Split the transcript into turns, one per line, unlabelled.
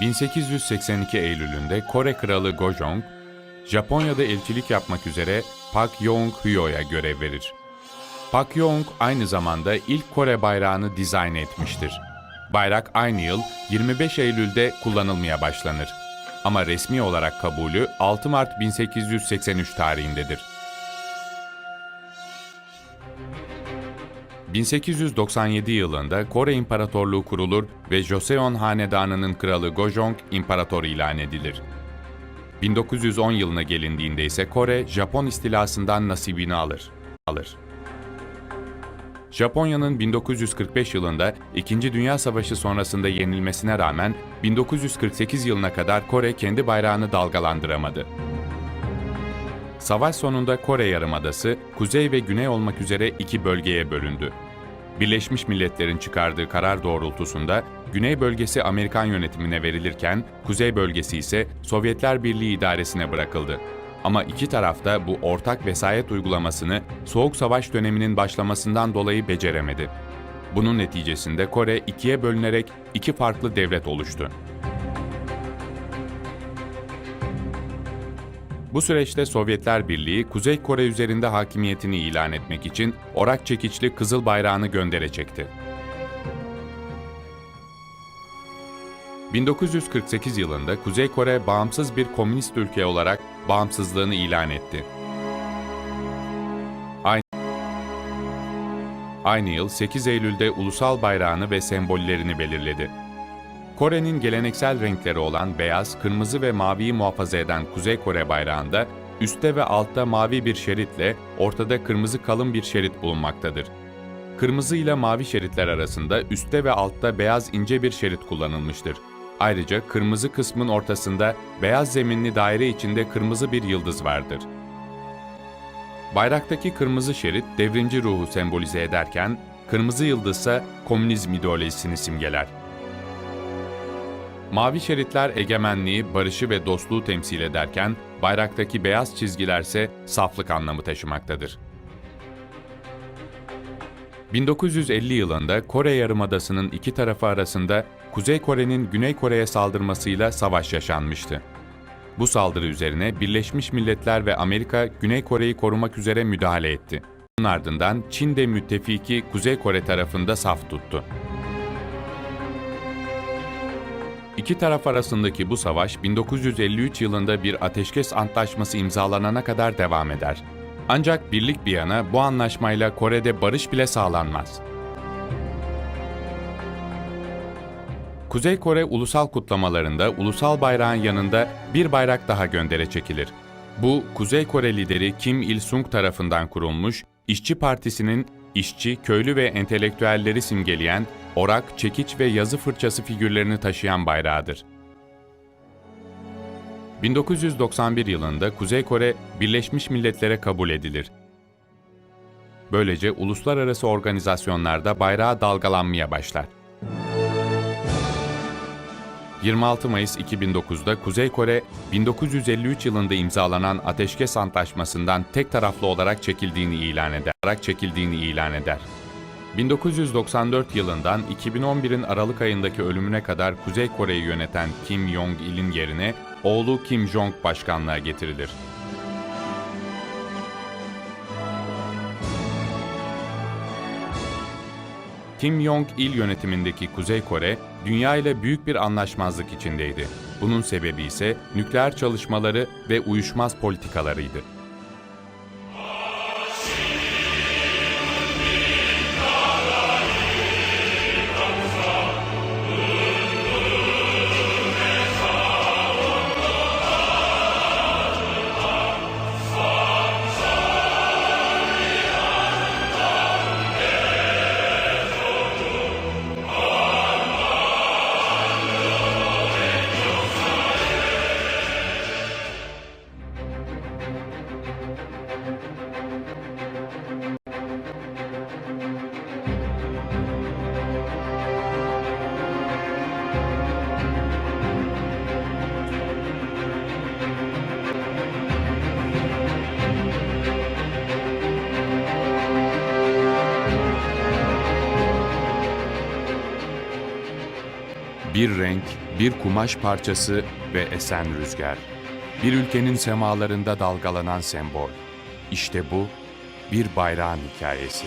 ...1882 Eylül'ünde Kore Kralı Gojong, Japonya'da elçilik yapmak üzere Pak Yong-hyo'ya görev verir. Pak Yong aynı zamanda ilk Kore bayrağını dizayn etmiştir. Bayrak aynı yıl 25 Eylül'de kullanılmaya başlanır. Ama resmi olarak kabulü 6 Mart 1883 tarihindedir. 1897 yılında Kore İmparatorluğu kurulur ve Joseon Hanedanı'nın kralı Gojong imparator ilan edilir. 1910 yılına gelindiğinde ise Kore, Japon istilasından nasibini alır. alır. Japonya'nın 1945 yılında İkinci Dünya Savaşı sonrasında yenilmesine rağmen 1948 yılına kadar Kore kendi bayrağını dalgalandıramadı. Savaş sonunda Kore Yarımadası, kuzey ve güney olmak üzere iki bölgeye bölündü. Birleşmiş Milletler'in çıkardığı karar doğrultusunda Güney bölgesi Amerikan yönetimine verilirken Kuzey bölgesi ise Sovyetler Birliği idaresine bırakıldı. Ama iki taraf da bu ortak vesayet uygulamasını Soğuk Savaş döneminin başlamasından dolayı beceremedi. Bunun neticesinde Kore ikiye bölünerek iki farklı devlet oluştu. Bu süreçte Sovyetler Birliği, Kuzey Kore üzerinde hakimiyetini ilan etmek için orak çekiçli Kızıl Bayrağını göndere 1948 yılında Kuzey Kore bağımsız bir komünist ülke olarak bağımsızlığını ilan etti. Aynı, Aynı yıl 8 Eylül'de ulusal bayrağını ve sembollerini belirledi. Kore'nin geleneksel renkleri olan beyaz, kırmızı ve maviyi muhafaza eden Kuzey Kore bayrağında üstte ve altta mavi bir şeritle ortada kırmızı kalın bir şerit bulunmaktadır. Kırmızı ile mavi şeritler arasında üstte ve altta beyaz ince bir şerit kullanılmıştır. Ayrıca kırmızı kısmın ortasında beyaz zeminli daire içinde kırmızı bir yıldız vardır. Bayraktaki kırmızı şerit devrimci ruhu sembolize ederken, kırmızı yıldız ise komünizm ideolojisini simgeler. Mavi şeritler egemenliği, barışı ve dostluğu temsil ederken, bayraktaki beyaz çizgiler ise saflık anlamı taşımaktadır. 1950 yılında Kore Yarımadası'nın iki tarafı arasında Kuzey Kore'nin Güney Kore'ye saldırmasıyla savaş yaşanmıştı. Bu saldırı üzerine Birleşmiş Milletler ve Amerika Güney Kore'yi korumak üzere müdahale etti. Bunun ardından Çin de müttefiki Kuzey Kore tarafında saf tuttu. İki taraf arasındaki bu savaş 1953 yılında bir ateşkes antlaşması imzalanana kadar devam eder. Ancak birlik bir yana bu anlaşmayla Kore'de barış bile sağlanmaz. Kuzey Kore ulusal kutlamalarında ulusal bayrağın yanında bir bayrak daha göndere çekilir. Bu Kuzey Kore lideri Kim Il-sung tarafından kurulmuş İşçi Partisi'nin işçi, köylü ve entelektüelleri simgeleyen orak, çekiç ve yazı fırçası figürlerini taşıyan bayrağıdır. 1991 yılında Kuzey Kore Birleşmiş Milletler'e kabul edilir. Böylece uluslararası organizasyonlarda bayrağı dalgalanmaya başlar. 26 Mayıs 2009'da Kuzey Kore, 1953 yılında imzalanan Ateşkes Antlaşması'ndan tek taraflı olarak çekildiğini ilan eder. Olarak çekildiğini ilan eder. 1994 yılından 2011'in Aralık ayındaki ölümüne kadar Kuzey Kore'yi yöneten Kim Jong-il'in yerine oğlu Kim Jong başkanlığa getirilir. Kim Jong-il yönetimindeki Kuzey Kore, dünya ile büyük bir anlaşmazlık içindeydi. Bunun sebebi ise nükleer çalışmaları ve uyuşmaz politikalarıydı. Bir renk, bir kumaş parçası ve esen rüzgar. Bir ülkenin semalarında dalgalanan sembol. İşte bu bir bayrağın hikayesi.